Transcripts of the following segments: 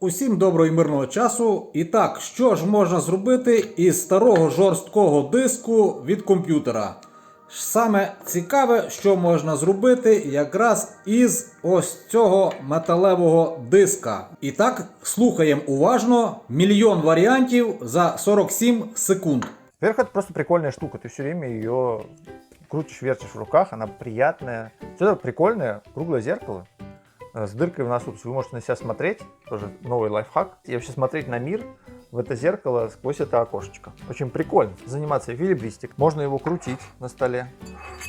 Усім доброго і мирного часу. І так, що ж можна зробити із старого жорсткого диску від комп'ютера? Саме цікаве, що можна зробити якраз із ось цього металевого диска. І так, слухаємо уважно мільйон варіантів за 47 секунд. Во-первых, это просто прикольная штука. Ты все время ее крутишь, вертишь в руках, она приятная. Все это прикольное, круглое зеркало э, С дыркой в носу. То есть вы можете на себя смотреть, тоже новый лайфхак, и вообще смотреть на мир в это зеркало сквозь это окошечко. Очень прикольно. Заниматься эквилибристик. Можно его крутить на столе.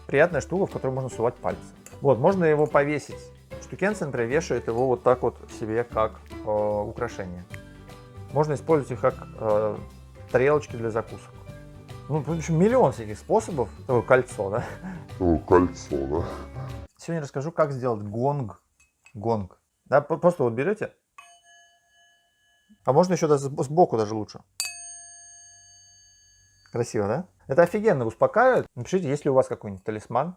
Приятная штука, в которую можно сувать пальцы. Вот, можно его повесить. Штукенцы, например, вешают его вот так вот себе как э, украшение. Можно использовать их как э, тарелочки для закусок. Ну, в общем, миллион всяких способов. Такое кольцо, да? Ну, кольцо, да? Сегодня расскажу, как сделать гонг. Гонг. Да, просто вот берете. А можно еще даже сб- сбоку даже лучше. Красиво, да? Это офигенно успокаивает. Напишите, есть ли у вас какой-нибудь талисман.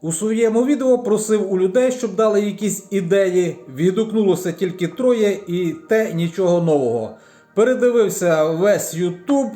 У своєму відео просив у людей, щоб дали якісь ідеї. Відгукнулося тільки троє, і те нічого нового. Передивився весь YouTube,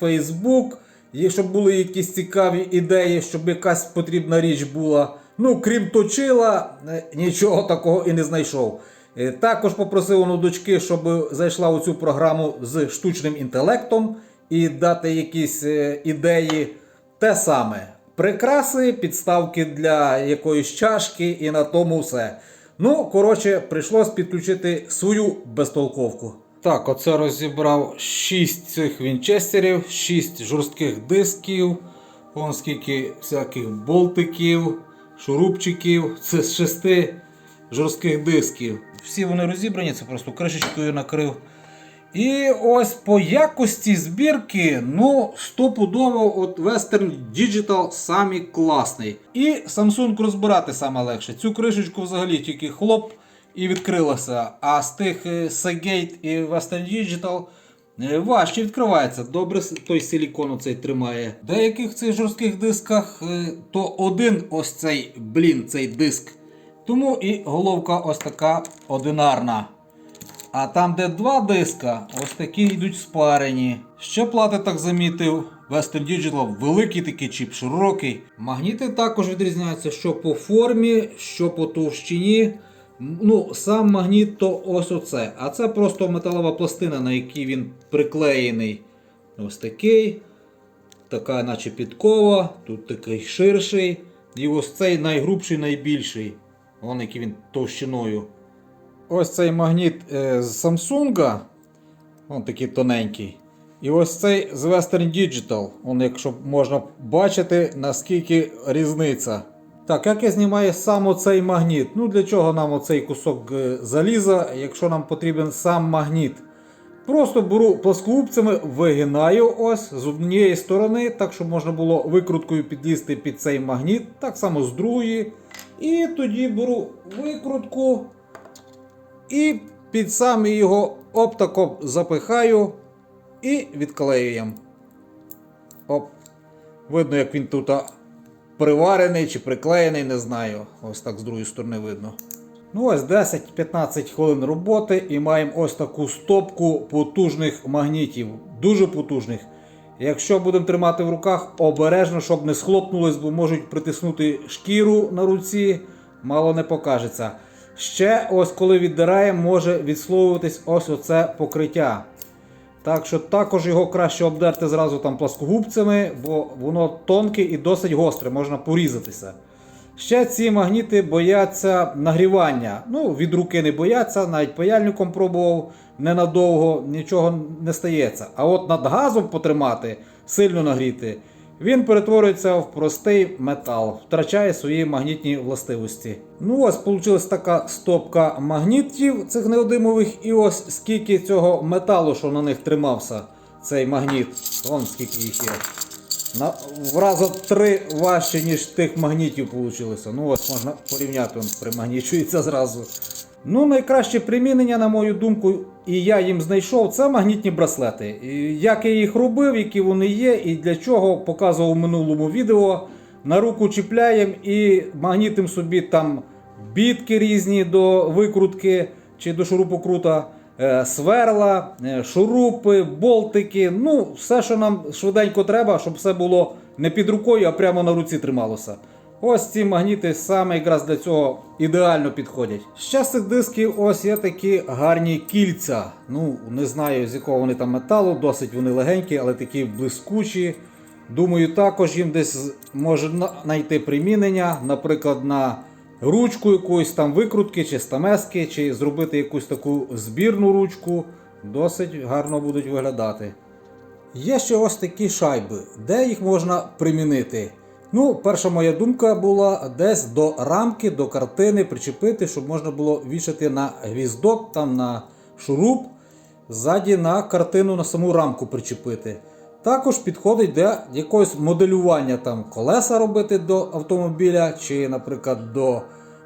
Facebook, і щоб були якісь цікаві ідеї, щоб якась потрібна річ була. Ну, крім точила, е, нічого такого і не знайшов. Е, Також попросив у дочки, щоб зайшла у цю програму з штучним інтелектом і дати якісь е, ідеї. Те саме. Прикраси, підставки для якоїсь чашки і на тому все. Ну, коротше, прийшлось підключити свою безтолковку. Так, оце розібрав 6 цих вінчестерів, 6 жорстких дисків, вон скільки всяких болтиків, шурупчиків. Це з 6 жорстких дисків. Всі вони розібрані, це просто кришечкою накрив. І ось по якості збірки, ну, стопудово, от Western Digital самі класний. І Samsung розбирати саме легше. Цю кришечку взагалі тільки хлоп і відкрилася. А з тих е, Seagate і Western Digital важче відкривається. Добре той силікон оцей тримає. В деяких цих жорстких дисках е, то один ось цей блін, цей диск. Тому і головка ось така одинарна. А там, де два диска, ось такі йдуть спарені. Ще плати так замітив. Western Digital великий такий чіп, широкий. Магніти також відрізняються що по формі, що по товщині. Ну, сам магніт то ось оце. А це просто металова пластина, на якій він приклеєний. Ось такий. Така, наче підкова, тут такий ширший. І ось цей найгрубший, найбільший. Вон який він товщиною. Ось цей магніт е, з Samsung, он такий тоненький. І ось цей з Western Digital. Он, якщо можна бачити, наскільки різниця. Так, як я знімаю сам оцей магніт? Ну для чого нам оцей кусок е, заліза, якщо нам потрібен сам магніт? Просто беру плоскогубцями, вигинаю ось з однієї сторони, так щоб можна було викруткою підлізти під цей магніт, так само з другої. І тоді беру викрутку. І під самий його оптаком запихаю і відклеюємо. Оп. Видно, як він тут приварений чи приклеєний, не знаю. Ось так з другої сторони видно. Ну ось 10-15 хвилин роботи і маємо ось таку стопку потужних магнітів. Дуже потужних. Якщо будемо тримати в руках, обережно, щоб не схлопнулось, бо можуть притиснути шкіру на руці, мало не покажеться. Ще ось коли віддираємо, може відслоюватись ось оце покриття. Так що також його краще обдерти зразу там пласкогубцями, бо воно тонке і досить гостре, можна порізатися. Ще ці магніти бояться нагрівання. Ну, від руки не бояться, навіть паяльником пробував ненадовго, нічого не стається. А от над газом потримати, сильно нагріти, він перетворюється в простий метал, втрачає свої магнітні властивості. Ну ось вийшла така стопка магнітів цих неодимових, і ось скільки цього металу, що на них тримався, цей магніт. Вон скільки їх є. На, в раза три важче, ніж тих магнітів вийшло. Ну ось можна порівняти, він примагнічується зразу. Ну, найкраще примінення, на мою думку, і я їм знайшов, це магнітні браслети. Як я їх робив, які вони є, і для чого показував в минулому відео. На руку чіпляємо і магнітимо собі там бітки різні до викрутки, чи до шурупокрута, е, сверла, е, шурупи, болтики. Ну, все, що нам швиденько треба, щоб все було не під рукою, а прямо на руці трималося. Ось ці магніти саме якраз для цього ідеально підходять. З цих дисків ось є такі гарні кільця. Ну, не знаю з якого вони там металу, досить вони легенькі, але такі блискучі. Думаю, також їм десь може знайти примінення, наприклад, на ручку якоїсь там викрутки чи стамески, чи зробити якусь таку збірну ручку. Досить гарно будуть виглядати. Є ще ось такі шайби, де їх можна примінити. Ну, перша моя думка була десь до рамки, до картини причепити, щоб можна було вішати на гвіздок, там на шуруп, ззаді на картину на саму рамку причепити. Також підходить для якогось моделювання там колеса робити до автомобіля, чи, наприклад, до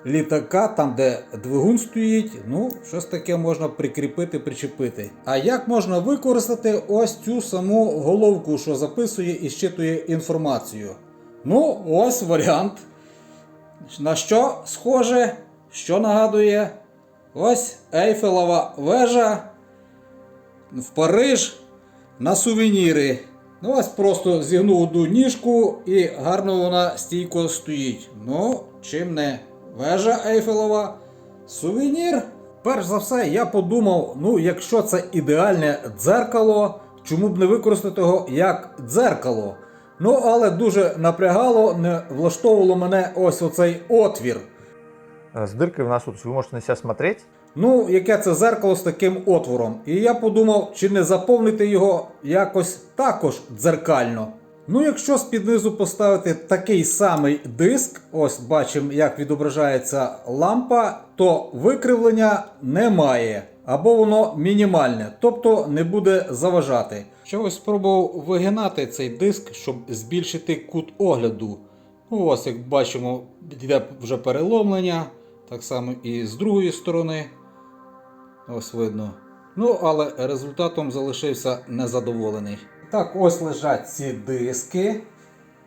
літака, там де двигун стоїть. Ну, щось таке можна прикріпити, причепити. А як можна використати ось цю саму головку, що записує і щитує інформацію? Ну, ось варіант. На що схоже, що нагадує? Ось Ейфелова вежа в Париж на сувеніри. Ну, ось просто зігнув одну ніжку і гарно вона стійко стоїть. Ну, чим не вежа Ейфелова, сувенір. Перш за все, я подумав: ну, якщо це ідеальне дзеркало, чому б не використати його як дзеркало? Ну, але дуже напрягало, не влаштовувало мене ось оцей отвір. Э, С дыркой в носу, то есть вы можете на себя смотреть, Ну, яке це зеркало з таким отвором. І я подумав, чи не заповнити його якось також дзеркально. Ну, якщо з-під низу поставити такий самий диск, ось бачимо, як відображається лампа, то викривлення немає. Або воно мінімальне, тобто не буде заважати. Ось спробував вигинати цей диск, щоб збільшити кут огляду. Ну, ось як бачимо, йде вже переломлення, так само і з другої сторони. Ось видно. Ну, але результатом залишився незадоволений. Так, ось лежать ці диски.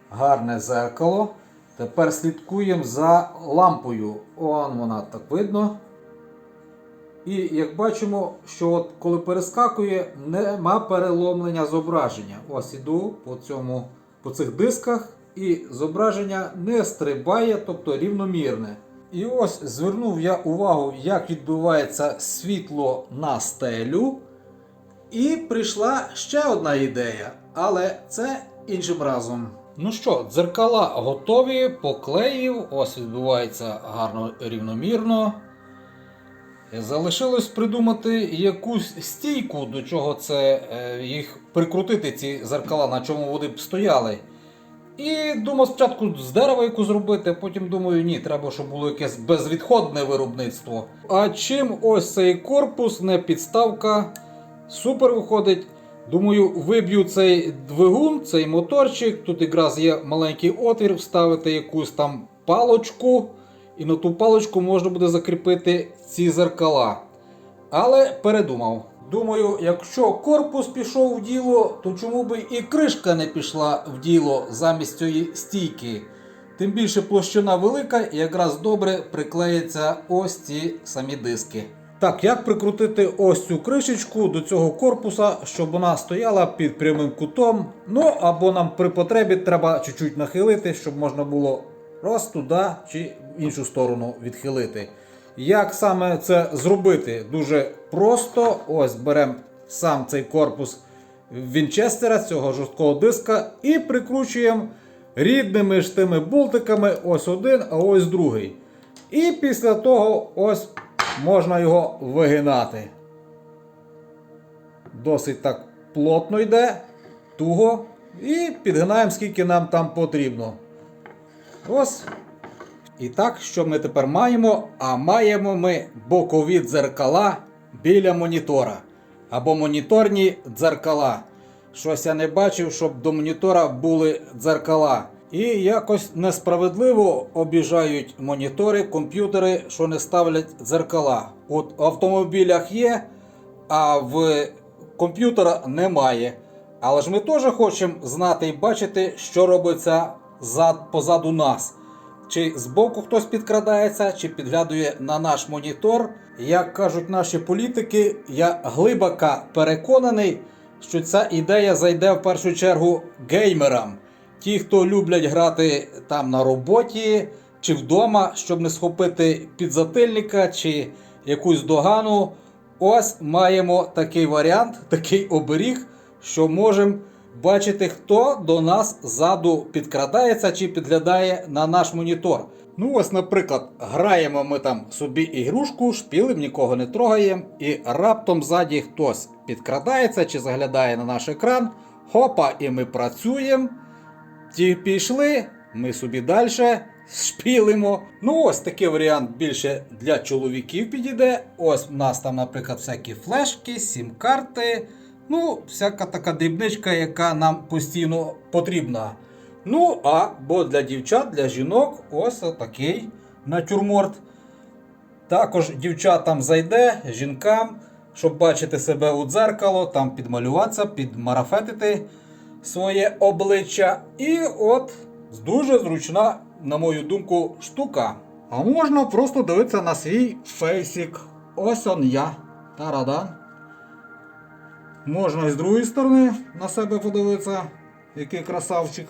Гарне зеркало. Тепер слідкуємо за лампою. Он вона так видно. І як бачимо, що от коли перескакує, нема переломлення зображення. Ось іду по, цьому, по цих дисках, і зображення не стрибає, тобто рівномірне. І ось звернув я увагу, як відбувається світло на стелю. І прийшла ще одна ідея, але це іншим разом. Ну що, дзеркала готові, поклеїв, ось відбувається гарно рівномірно. Залишилось придумати якусь стійку, до чого це е, їх прикрутити, ці зеркала, на чому вони б стояли. І думав спочатку з дерева яку зробити, а потім думаю, ні, треба, щоб було якесь безвідходне виробництво. А чим ось цей корпус, не підставка, супер виходить. Думаю, виб'ю цей двигун, цей моторчик. Тут якраз є маленький отвір, вставити якусь там палочку, і на ту палочку можна буде закріпити ці зеркала. Але передумав. Думаю, якщо корпус пішов в діло, то чому би і кришка не пішла в діло замість цієї стійки. Тим більше площина велика і якраз добре приклеїться ось ці самі диски. Так, як прикрутити ось цю кришечку до цього корпуса, щоб вона стояла під прямим кутом. Ну або нам при потребі треба чуть-чуть нахилити, щоб можна було раз туди чи в іншу сторону відхилити. Як саме це зробити? Дуже просто. Ось беремо сам цей корпус Вінчестера, цього жорсткого диска, і прикручуємо рідними ж тими болтиками ось один, а ось другий. І після того ось можна його вигинати. Досить так плотно йде, туго. І підгинаємо, скільки нам там потрібно. Ось. І так, що ми тепер маємо? А маємо ми бокові дзеркала біля монітора. Або моніторні дзеркала. Щось я не бачив, щоб до монітора були дзеркала. І якось несправедливо обіжають монітори, комп'ютери, що не ставлять дзеркала. От в автомобілях є, а в комп'ютера немає. Але ж ми теж хочемо знати і бачити, що робиться зад, позаду нас. чи збоку хтось підкрадається, чи підглядує на наш монітор. Як кажуть наші політики, я глибоко переконаний, що ця ідея зайде в першу чергу геймерам. Ті, хто люблять грати там на роботі чи вдома, щоб не схопити підзатильника чи якусь догану. Ось маємо такий варіант, такий оберіг, що можемо бачити, хто до нас ззаду підкрадається чи підглядає на наш монітор. Ну, ось, наприклад, граємо ми там собі ігрушку, шпілим, нікого не трогаємо, і раптом ззаді хтось підкрадається чи заглядає на наш екран. Хопа, і ми працюємо. Ті пішли, ми собі далі шпілимо. Ну, ось такий варіант більше для чоловіків підійде. Ось в нас там, наприклад, всякі флешки, сім-карти. Ну, всяка така дрібничка, яка нам постійно потрібна. Ну, а бо для дівчат, для жінок, ось такий натюрморт. Також дівчатам зайде, жінкам, щоб бачити себе у дзеркало, там підмалюватися, підмарафетити своє обличчя. І от дуже зручна, на мою думку, штука. А можна просто дивитися на свій фейсик. Ось он я. Тарадан. Можна і з другої сторони на себе подивитися, який красавчик.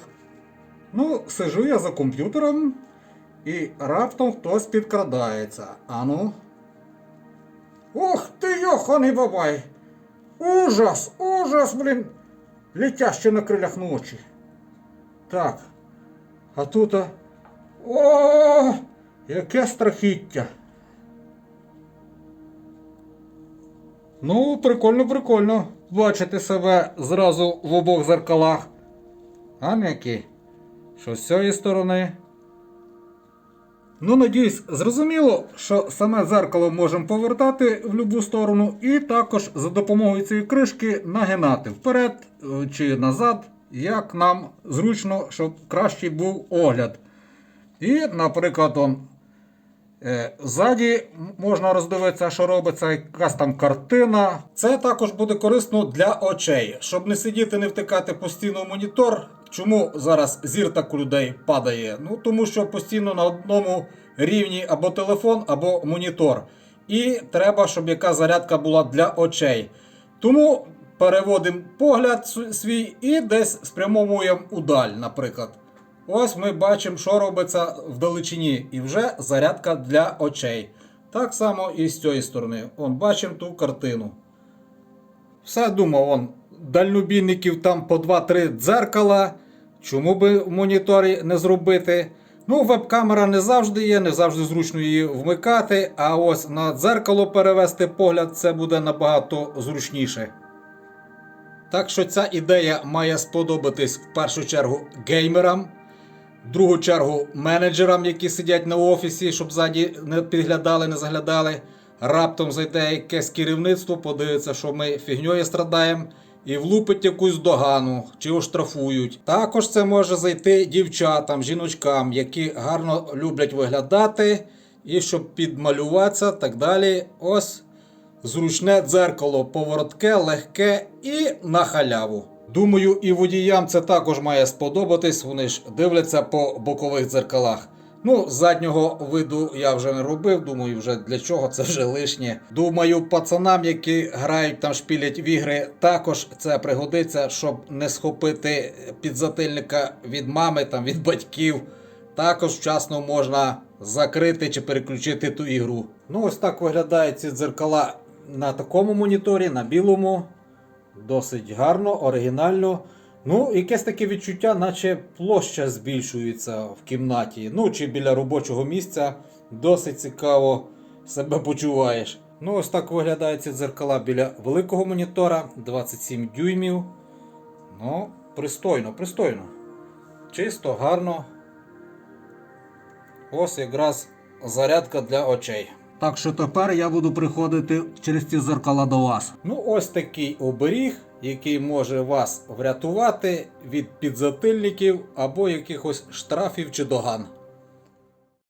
Ну, сижу я за комп'ютером і раптом хтось підкрадається. Ану. Ох ти, йоханий бабай! Ужас, ужас, блін! Летяще на крилях ночі. Так. А тут. а, О, яке страхіття. Ну, прикольно, прикольно. Бачити себе зразу в обох зеркалах. А не які? Що з цієї сторони? Ну, надіюсь, зрозуміло, що саме дзеркало можемо повертати в будь-яку сторону, і також за допомогою цієї кришки нагинати вперед е, чи назад, як нам зручно, щоб кращий був огляд. І, наприклад, ззаді можна роздивитися, що робиться, якась там картина. Це також буде корисно для очей, щоб не сидіти, не втикати постійно в монітор. Чому зараз зір так у людей падає? Ну тому що постійно на одному рівні або телефон, або монітор. І треба, щоб яка зарядка була для очей. Тому переводимо погляд свій і десь спрямовуємо удаль, наприклад. Ось ми бачимо, що робиться вдалечині, і вже зарядка для очей. Так само і з цієї сторони. Он бачимо ту картину. Все думав, он, дальнобійників там по 2-3 дзеркала. Чому би в моніторі не зробити? Ну, веб-камера не завжди є, не завжди зручно її вмикати, а ось на дзеркало перевести погляд це буде набагато зручніше. Так що ця ідея має сподобатись в першу чергу геймерам, в другу чергу менеджерам, які сидять на офісі, щоб ззаді не підглядали, не заглядали. Раптом зайде якесь керівництво, подивиться, що ми фігньою страдаємо, і влупить якусь догану чи оштрафують. Також це може зайти дівчатам, жіночкам, які гарно люблять виглядати, і щоб підмалюватися, так далі. Ось зручне дзеркало, поворотке, легке і на халяву. Думаю, і водіям це також має сподобатись. Вони ж дивляться по бокових дзеркалах. Ну, заднього виду я вже не робив. Думаю, вже для чого це вже лишнє. Думаю, пацанам, які грають там шпілять в ігри, також це пригодиться, щоб не схопити підзатильника від мами, там від батьків. Також вчасно можна закрити чи переключити ту ігру. Ну, ось так виглядають ці дзеркала на такому моніторі, на білому. Досить гарно, оригінально. Ну, якесь таке відчуття, наче площа збільшується в кімнаті. Ну, чи біля робочого місця. Досить цікаво себе почуваєш. Ну, ось так виглядають ці дзеркала біля великого монітора 27 дюймів. Ну, пристойно, пристойно. Чисто, гарно. Ось якраз зарядка для очей. Так що тепер я буду приходити через ці зеркала до вас. Ну, ось такий оберіг, який може вас врятувати від підзатильників або якихось штрафів чи доган.